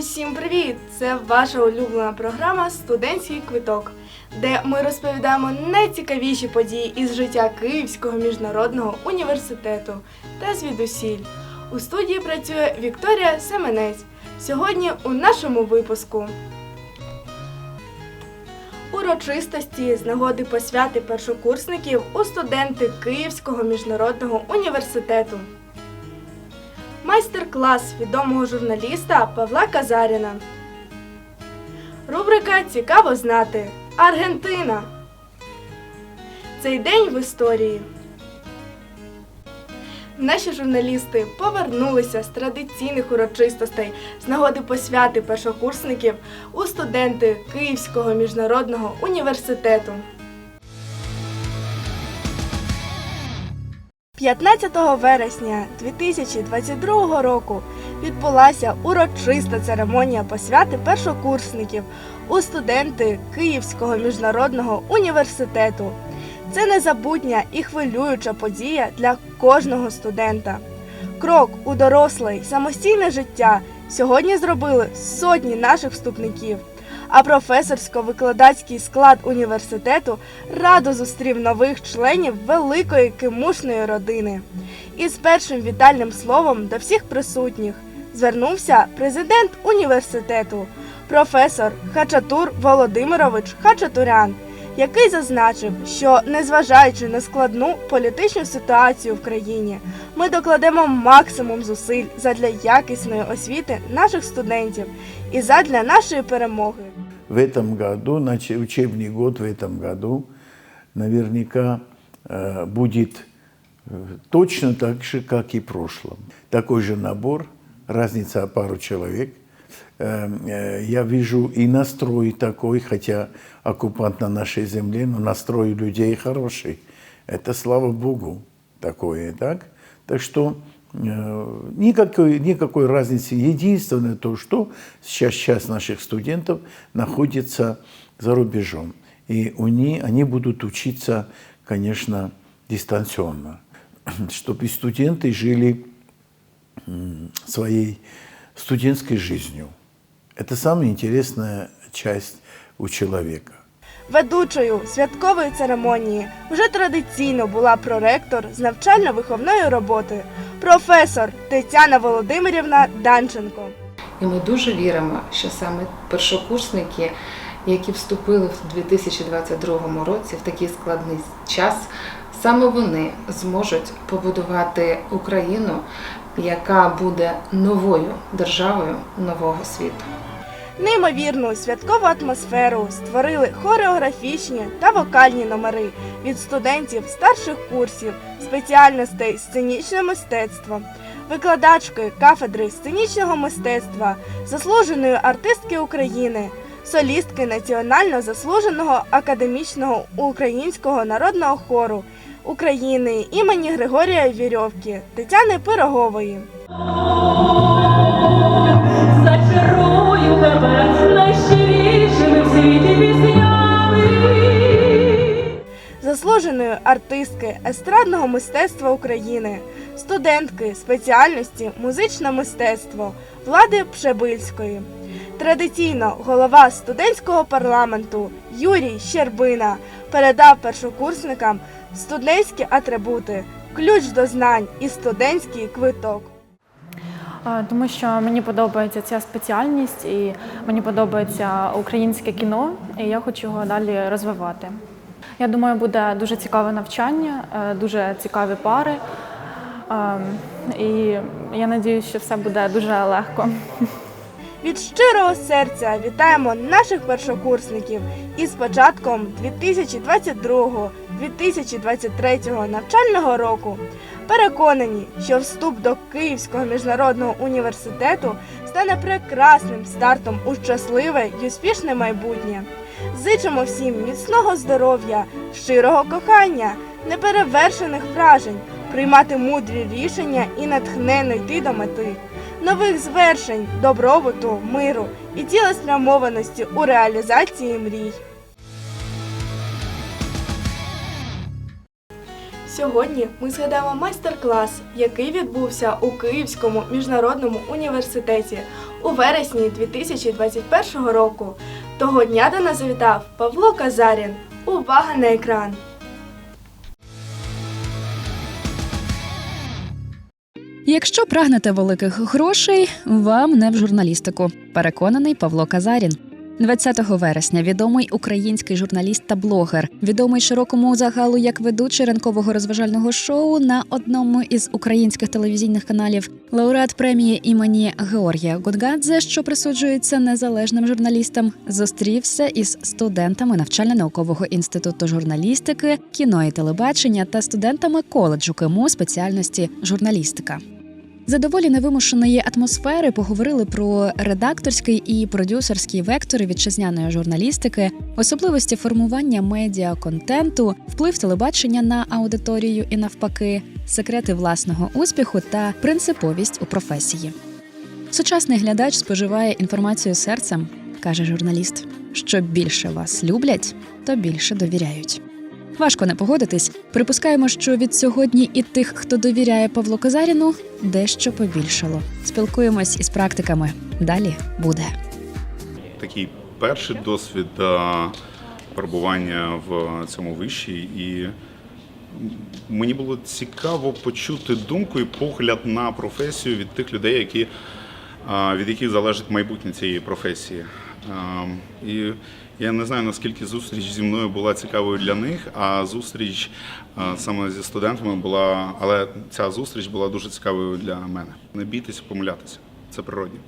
Усім привіт! Це ваша улюблена програма Студентський квиток, де ми розповідаємо найцікавіші події із життя Київського міжнародного університету та звідусіль. У студії працює Вікторія Семенець. Сьогодні у нашому випуску. Урочистості з нагоди посвяти першокурсників у студенти Київського міжнародного університету. Майстер-клас відомого журналіста Павла Казаріна. Рубрика Цікаво знати. Аргентина. Цей день в історії. Наші журналісти повернулися з традиційних урочистостей з нагоди посвяти першокурсників у студенти Київського міжнародного університету. 15 вересня 2022 року відбулася урочиста церемонія посвяти першокурсників у студенти Київського міжнародного університету. Це незабутня і хвилююча подія для кожного студента. Крок у доросле й самостійне життя сьогодні зробили сотні наших вступників. А професорсько-викладацький склад університету радо зустрів нових членів великої кимушної родини. І з першим вітальним словом до всіх присутніх звернувся президент університету, професор Хачатур Володимирович Хачатурян, який зазначив, що незважаючи на складну політичну ситуацію в країні, ми докладемо максимум зусиль задля якісної освіти наших студентів і задля нашої перемоги. в этом году, нач- учебный год в этом году, наверняка э, будет э, точно так же, как и в прошлом. Такой же набор, разница пару человек. Э, э, Я вижу и настрой такой, хотя оккупант на нашей земле, но настрой людей хороший. Это слава Богу такое, так? Так что э, никакой, никакой разницы. Единственное то, что сейчас часть наших студентов находится за рубежом. И у них, они будут учиться, конечно, дистанционно, чтобы студенты жили своей студентской жизнью. Это самая интересная часть у человека. Ведучою святкової церемонії вже традиційно була проректор з навчально-виховної роботи, професор Тетяна Володимирівна Данченко. І ми дуже віримо, що саме першокурсники, які вступили в 2022 році в такий складний час, саме вони зможуть побудувати Україну, яка буде новою державою нового світу. Неймовірну святкову атмосферу створили хореографічні та вокальні номери від студентів старших курсів спеціальностей сценічне мистецтво, викладачки кафедри сценічного мистецтва, заслуженої артистки України, солістки національно заслуженого академічного українського народного хору України імені Григорія Вірьовки Тетяни Пирогової. Зачарую тебе найщирішими в світі піснями. заслуженої артистки естрадного мистецтва України, студентки спеціальності музичне мистецтво Влади Пшебильської. Традиційно голова студентського парламенту Юрій Щербина передав першокурсникам студентські атрибути, ключ до знань і студентський квиток. Тому що мені подобається ця спеціальність і мені подобається українське кіно, і я хочу його далі розвивати. Я думаю, буде дуже цікаве навчання, е, дуже цікаві пари. І я сподіваюся, що все буде дуже легко. Від щирого серця вітаємо наших першокурсників із початком 2022-2023 навчального року. Переконані, що вступ до Київського міжнародного університету стане прекрасним стартом у щасливе й успішне майбутнє. Зичимо всім міцного здоров'я, щирого кохання, неперевершених вражень, приймати мудрі рішення і натхненно йти до мети нових звершень, добробуту, миру і цілеспрямованості у реалізації мрій. Сьогодні ми згадаємо майстер-клас, який відбувся у Київському міжнародному університеті у вересні 2021 року. Того дня до нас завітав Павло Казарін. Увага на екран! Якщо прагнете великих грошей, вам не в журналістику. Переконаний Павло Казарін. 20 вересня відомий український журналіст та блогер, відомий широкому загалу як ведучий ранкового розважального шоу на одному із українських телевізійних каналів, лауреат премії імені Георгія Гудгадзе, що присуджується незалежним журналістам, зустрівся із студентами навчально-наукового інституту журналістики, кіно і телебачення та студентами коледжу КМУ спеціальності журналістика. За доволі невимушеної атмосфери поговорили про редакторський і продюсерський вектори вітчизняної журналістики, особливості формування медіа-контенту, вплив телебачення на аудиторію і навпаки, секрети власного успіху та принциповість у професії. Сучасний глядач споживає інформацію серцем, каже журналіст. Що більше вас люблять, то більше довіряють. Важко не погодитись. Припускаємо, що від сьогодні і тих, хто довіряє Павлу Казаріну, дещо побільшало. Спілкуємось із практиками. Далі буде. такий перший досвід перебування в цьому виші, і мені було цікаво почути думку і погляд на професію від тих людей, які, від яких залежить майбутнє цієї професії. А, І я не знаю, наскільки зустріч зі мною була цікавою для них, а зустріч саме зі студентами була, але ця зустріч була дуже цікавою для мене. Не бійтеся помилятися. Це природні.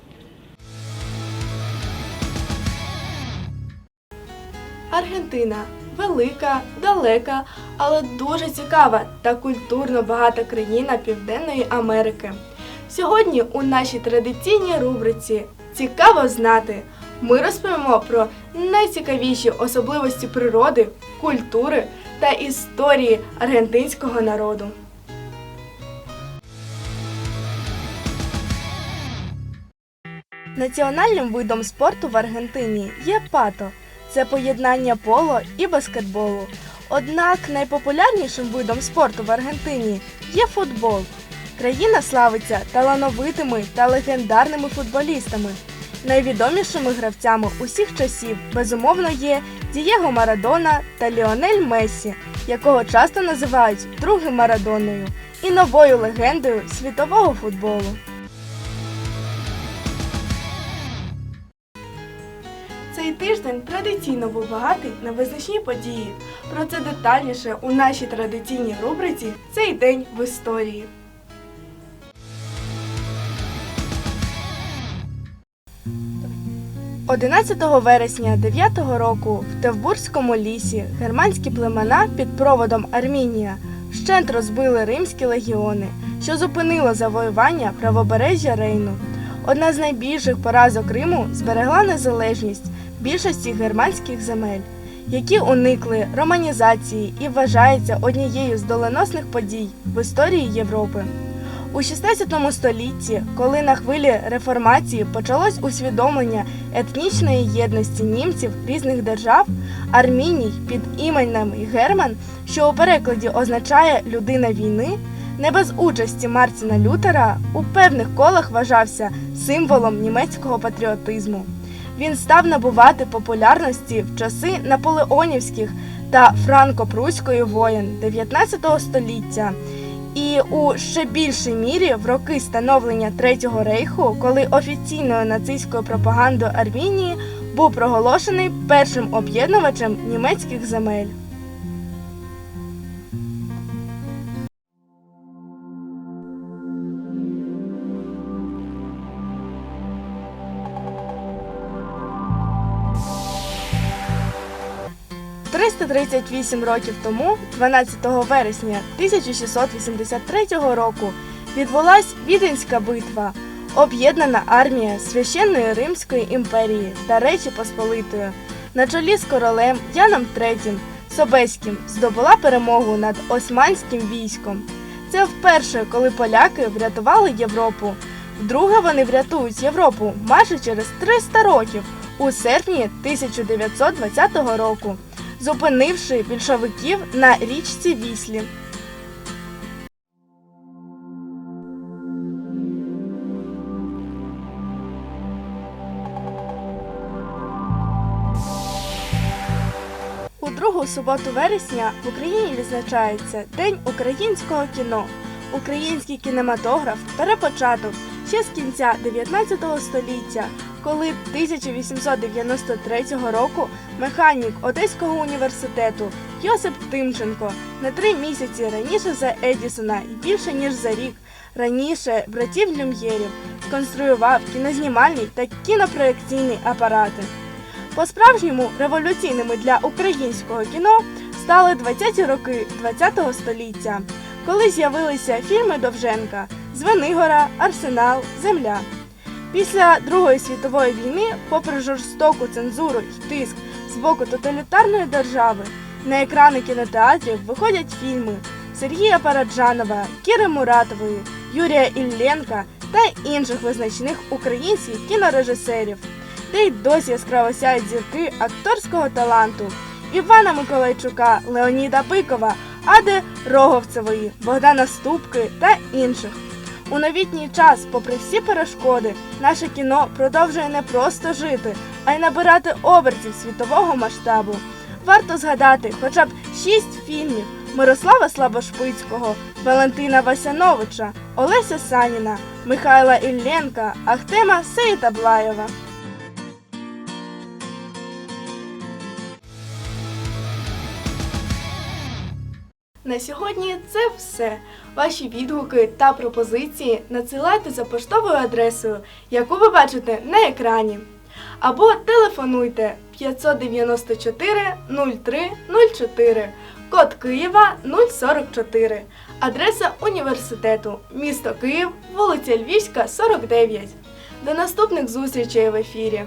Аргентина велика, далека, але дуже цікава та культурно багата країна Південної Америки. Сьогодні у нашій традиційній рубриці Цікаво знати. Ми розповімо про найцікавіші особливості природи, культури та історії аргентинського народу. Національним видом спорту в Аргентині є пато. Це поєднання поло і баскетболу. Однак найпопулярнішим видом спорту в Аргентині є футбол. Країна славиться талановитими та легендарними футболістами. Найвідомішими гравцями усіх часів безумовно є Дієго Марадона та Ліонель Мессі, якого часто називають другим Марадоною і новою легендою світового футболу. Цей тиждень традиційно був багатий на визначні події. Про це детальніше у нашій традиційній рубриці Цей день в історії. – 11 вересня 9 року в Тевбурзькому лісі германські племена під проводом Армінія вщент розбили римські легіони, що зупинило завоювання правобережжя Рейну. Одна з найбільших поразок Риму зберегла незалежність більшості германських земель, які уникли романізації і вважаються однією з доленосних подій в історії Європи. У 16 столітті, коли на хвилі реформації почалось усвідомлення етнічної єдності німців різних держав, Арміній під іменем Герман, що у перекладі означає людина війни, не без участі Мартіна Лютера у певних колах вважався символом німецького патріотизму. Він став набувати популярності в часи наполеонівських та франко-пруської воєн 19 століття. І у ще більшій мірі в роки становлення Третього рейху, коли офіційною нацистською пропагандою Армінії був проголошений першим об'єднувачем німецьких земель. «338 років тому, 12 вересня 1683 року, відбулась Віденська битва, об'єднана армія Священної Римської імперії та Речі Посполитої на чолі з королем Яном III Собеським здобула перемогу над османським військом. Це вперше, коли поляки врятували Європу. Вдруге вони врятують Європу майже через 300 років у серпні 1920 року, зупинивши більшовиків на річці Віслі. У другу суботу вересня в Україні відзначається День українського кіно. Український кінематограф перепочаток ще з кінця 19 століття коли 1893 року механік Одеського університету Йосип Тимченко на три місяці раніше за Едісона і більше ніж за рік раніше братів Люм'єрів сконструював кінознімальний та кінопроєкційний апарати. По-справжньому революційними для українського кіно стали 20-ті роки ХХ століття, коли з'явилися фільми Довженка Звенигора, Арсенал, Земля. Після Другої світової війни, попри жорстоку цензуру і тиск з боку тоталітарної держави, на екрани кінотеатрів виходять фільми Сергія Параджанова, Кіри Муратової, Юрія Ілленка та інших визначних українських кінорежисерів, де й досі яскраво сяють зірки акторського таланту Івана Миколайчука, Леоніда Бикова, Ади Роговцевої, Богдана Ступки та інших. У новітній час, попри всі перешкоди, наше кіно продовжує не просто жити, а й набирати обертів світового масштабу. Варто згадати хоча б шість фільмів Мирослава Слабошпицького, Валентина Васяновича, Олеся Саніна, Михайла Ілленка, Ахтема Сейтаблаєва. На сьогодні це все. Ваші відгуки та пропозиції надсилайте за поштовою адресою, яку ви бачите на екрані. Або телефонуйте 594 03 04, код Києва 044, адреса університету, місто Київ, вулиця Львівська, 49. До наступних зустрічей в ефірі.